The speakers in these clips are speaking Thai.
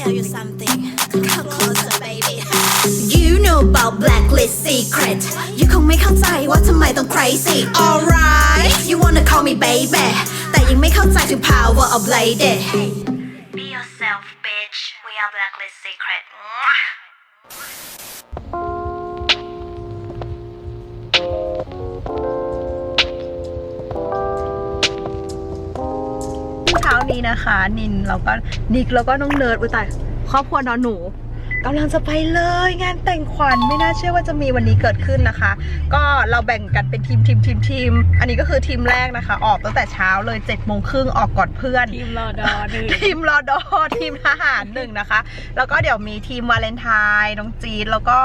tell you something. Come closer, baby. You know about blacklist secret. You คงไม่เข้าใจว่าทำไมต้อง crazy. Alright, you wanna call me baby. แต่ยังไม่เข้าใจถึง power of lady. Be yourself, bitch. We are blacklist secret. นี้นะคะ นินแล้วก็นิกแล้วก็น้องเนิร์ดอุยตายครอบครัวนอนหนูกำลังจะไปเลยงานแต่งขวัญไม่น่าเชื่อว่าจะมีวันนี้เกิดขึ้นนะคะ ก็เราแบ่งกันเป็นทีมทีมทีมทีมอันนี้ก็คือทีมแรกนะคะ ออกตั้งแต่เช้าเลย7จ็ดโมงครึ่งออกก่อนเพื่อน ทีมรอดอหนึ่งทีมรอดอทีมทหารหนึ่งนะคะ แล้วก็เดี๋ยวมีทีมวาเลนไทน์น้องจีนแล้วก็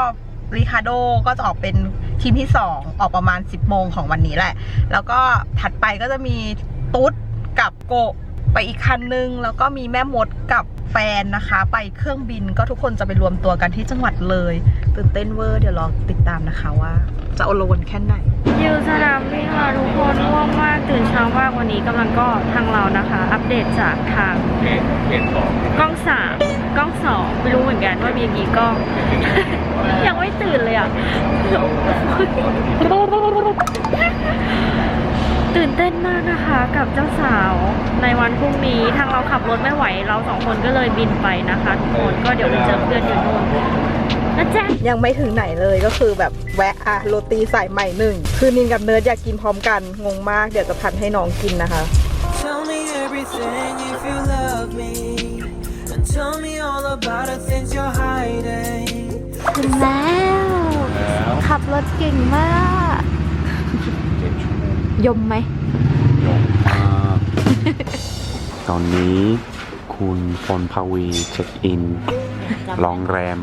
ริคาโดก็จะออกเป็นทีมที่ 2 ออกประมาณ 10โมงของวันนี้แหละ แล้วก็ถัดไปก็จะมีตุ๊ดกับโกะ ไปอีกคันนึง แล้วก็มีแม่มดกับแฟนนะคะ ไปเครื่องบินก็ทุกคนจะไปรวมตัวกันที่จังหวัดเลยตื่นเต้นเวอร์เดี๋ยวรอติดตามนะคะว่า จะโอโลวนแค่ไหนยิวสนามบินค่ะทุกคนง่วงมากตื่นเช้ามากวันนี้กำลังก็ทางเรานะคะ อัปเดตจากทางกล้องสามกล้องสองไม่รู้เหมือนกันว่ามีกี่กล้อง ยังไม่ตื่นเลยอะ ตื่นเต้นมากนะคะกับเจ้าสาวใน วันพรุ่งนี้ทางเราขับรถไม่ไหว เราสองคนก็เลยบินไปนะคะทุกคนก็เดี๋ยวไปเจอเพื่อนอยู่นู่นนะจ๊ะยังไม่ถึงไหนเลยก็คือแบบแวะอะโรตีสายใหม่หนึ่ง คือนินกับเนิร์ดอยากกินพร้อมกันงงมากเดี๋ยวจะพันให้น้องกินนะคะ Tell me everything if you love me. And tell me all about the things you're hiding. ถึงแล้วขับรถเก่งมากยมไหม ตอนนี้คุณพลภาวีเช็คอินโรงแรม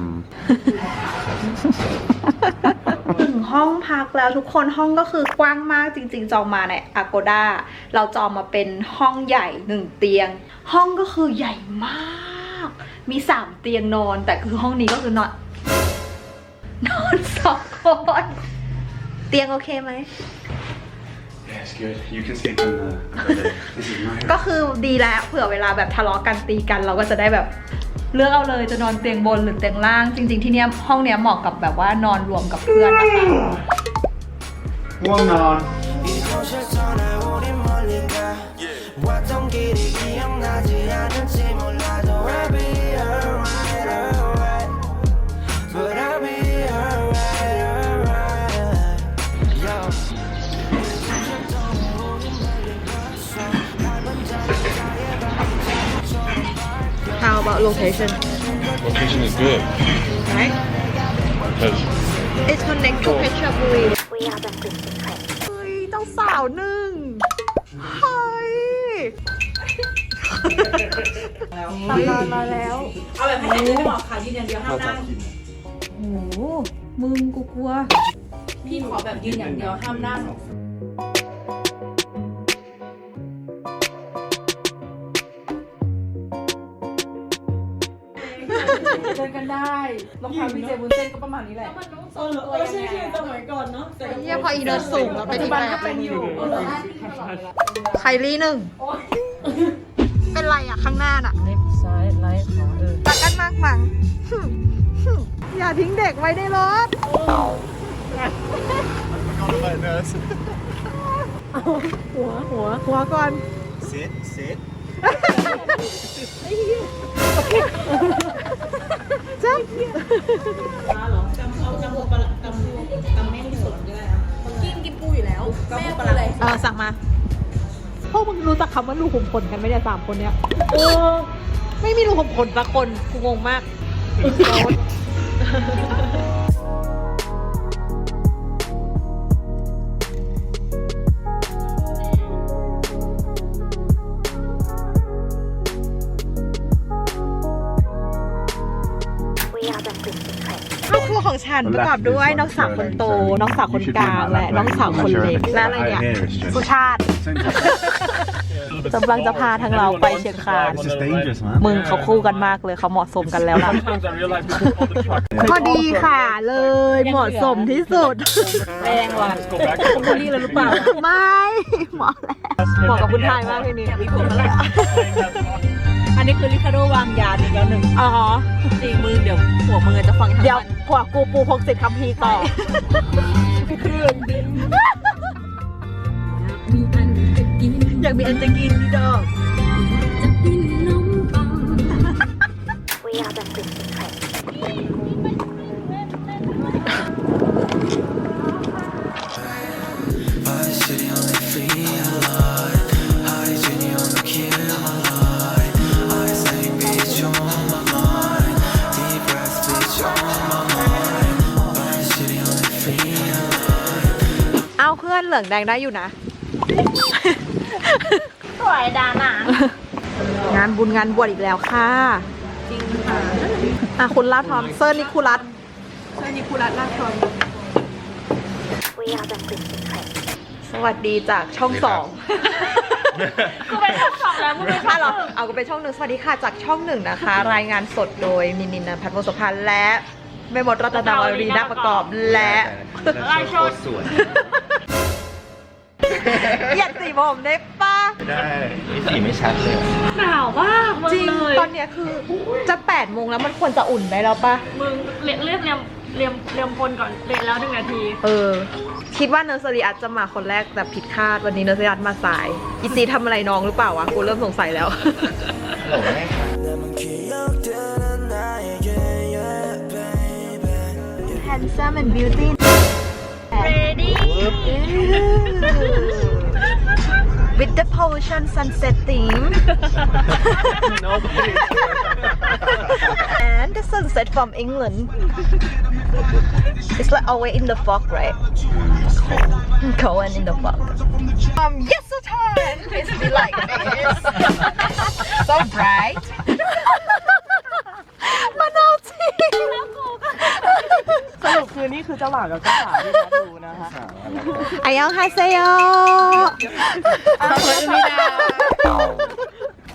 ถึงห้องพักแล้วทุกคนห้องก็คือกว้างมากจริง ๆ จองมาใน Agoda เราจองมาเป็นห้องใหญ่หนึ่งเตียง ห้องก็คือใหญ่มาก มีสามเตียงนอน แต่คือห้องนี้ก็คือนอนนอนสองคนเตียงโอเคไหม Yes good you can sleep in the bed this is my ก็คือดีแล้วเผื่อเวลาแบบทะเลาะกันตีกัน เราก็จะได้แบบเลือกเอาเลยจะนอนเตียงบนหรือเตียงล่าง จริง ๆ ที่เนี้ยห้องเนี้ยเหมาะกับแบบว่านอนรวมกับเพื่อนนะคะ ง่วงนอน 이곳에 전에 우리 멀리 가. 왔던 길이 location Location is good. right Because It's connect to เพชรบุรีเฮ้ยเจ้าสาวหนึ่งเฮ้ยตำนานมาแล้ว เอาแบบให้หายใจไม่ออกค่ะยืนอย่างเดียวห้ามนั่งโอ้โหมึงกูกลัว พี่ขอแบบยืนอย่างเดียวห้ามนั่ง กันได้รองเท้าพี่เจบุญเส้นก็ประมาณนี้แหละเออเออใช่ใช่สมัยก่อนเนาะแต่เยี่ยพออีเดินสูงแล้วไปปัจจุที่บันแบก็บเป็นอยู่เออห้าที่ตลอดเวลาไคลี่หนึ่ง เป็นไรอะ ข้างหน้าน่ะ เล็บซ้ายไลท์ขวาเออรักกันมากมั้งหึ่มหึ่มอย่าทิ้งเด็กไว้ในรถหัวหัวหัวก่อน sit sit จ้าเหรอกำเอากำหัวปลากำกำแม่งสดก็ได้กินกินปูอยู่แล้วแม่ปูอะไรเออสั่งมา พวกมึงรู้จักคำว่ารูขุมขนกันไหมเนี่ยสามคนเนี้ยเออ ไม่มีรูขุมขนสักคนกูงงมาก ของฉันประกอบด้วยน้องสาวคนโต น้องสาวคนกลางและน้องสาวคนเล็กและอะไรเนี่ยสุชาติกำลังจะพาทางเราไปเชียงคาน This is dangerous man มึงเขาคู่กันมากเลยเขาเหมาะสมกันแล้วล่ะ sometimes I realize we can all the truck. พอดีค่ะเลยเหมาะสมที่สุดแรงว่ะ Let's go back. คุณบุรีเลยหรือเปล่าไม่เหมาะแล้วเหมาะกับคุณทายมากทีนี้มีผมแล้วอันนนี้คือริคาโดวางยาอีกแล้วหนึ่งอ๋อจริงมือเดี๋ยวหัวมือจะฟังทั้งเดี๋ยววัน กว่ากูปูพกสิทธิ์คัมภีร์ต่ออยากมีอันจะกินนี่ดอก พื่อนเหลืองแดงได้อยู่นะ สวยดาหนางานบุญงานบวชอีกแล้วค่ะ จริงค่ะอะคุณลาทอมเซอร์นิคูลัสเซอร์นิคูลัสลาทอมสวัสดีจากช่องสอง กูเป็นช่องสองแล้วมึงเป็นช่ถ้าองเราหนึ่งเอาก็เป็นช่องหนึ่งสวัสดีค่ะจากช่องหนึ่งนะคะ รายงานสดโดยมินนินพัฒน์วงศ์สุพรรณและแม่มดรัตนาวรีนาประกอบและไล่ชดเหยี เหยียกสีผมได้ปะได้สีไม่ชัดเลยหนาวมากจริงเลยตอนเนี้ยคือจะ8ปดโมงแล้วมันควรจะอุ่นไปแล้วปะมึงเรียกเรียกเรียมเรียมเรียมคนก่อนเรียกแล้วหนึ่งนาที เออ คิดว่าเนอร์สรีอาจจะมาคนแรกแต่ผิดคาดวันนี้เนอร์สรีอาจมาสายอีซีทำอะไรน้องหรือเปล่าวะกูเริ่มสงสัยแล้วหลแม่ handsome and beauty ready? With the potion sunset theme. And the sunset from England. It's like always in the fog right? Cold and in the fog. Um yes so time it's be like this. So bright คือนี่คือเจ้าบ่าวกับเจ้าสาวที่มาดูนะคะอายองฮาเซโย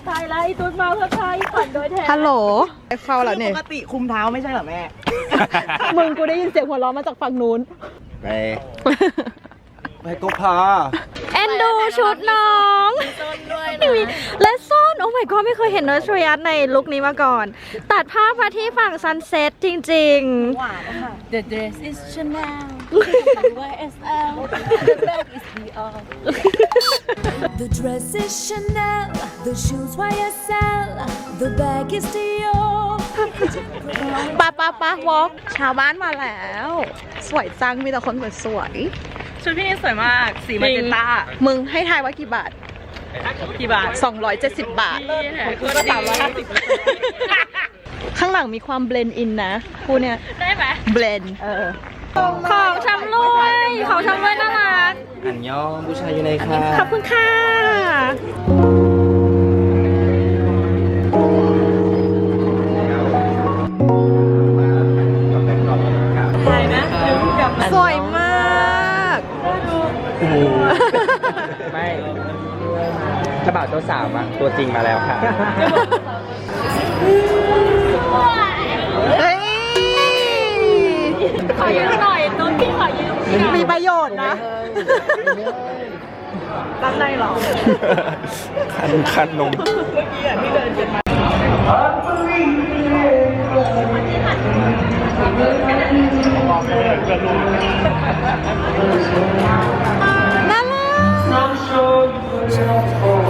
ตายแล้วไอ้ตุ๊ดมาเพื่อพายฝันโดยแท้ฮัลโหลไปเข้าแล้วเนี่ยปกติคุมเท้าไม่ใช่เหรอแม่ มึงกูได้ยินเสียงหัวเราะมาจากฝั่งนู้นไป ไปก็พา เอ็นดูชุดน้องมีและซ่อนโอ้ my god ไม่เคยเห็นเนอร์ทริยัสในลุคนี้มาก่อน ตัดภาพมาที่ฝั่งซันเซ็ตจริง The dress is Chanel YSL The bag is Dior The dress is Chanel, the shoes YSL, the bag is Dior. ๆปะปะปะวอล์กชาวบ้านมาแล้ว สวยจัง มีแต่คนสวย ชุดพี่นี่สวยมาก สีมาเจนต้าๆมึงให้ทายว่ากี่บาท กี่บาท 270 บาทกูก็สามร้อยห้าสิบข้างหลังมีความเบลนด์อินนะคู่เนี้ยได้ไหมเบลนเออของชำรวยของชำรวยน่ารักอันยองผู้ชายอยู่ในค่ะขอบคุณค่ะ ไม่เจ้าบ่าวเจ้าสาวมาตัวจริงมาแล้วค่ะ เฮ้ย ขอยืมหน่อยตุ๊ดพี่ขอยืมมีประโยชน์นะด้านในเหรอ คันคันนมน่า snapshot.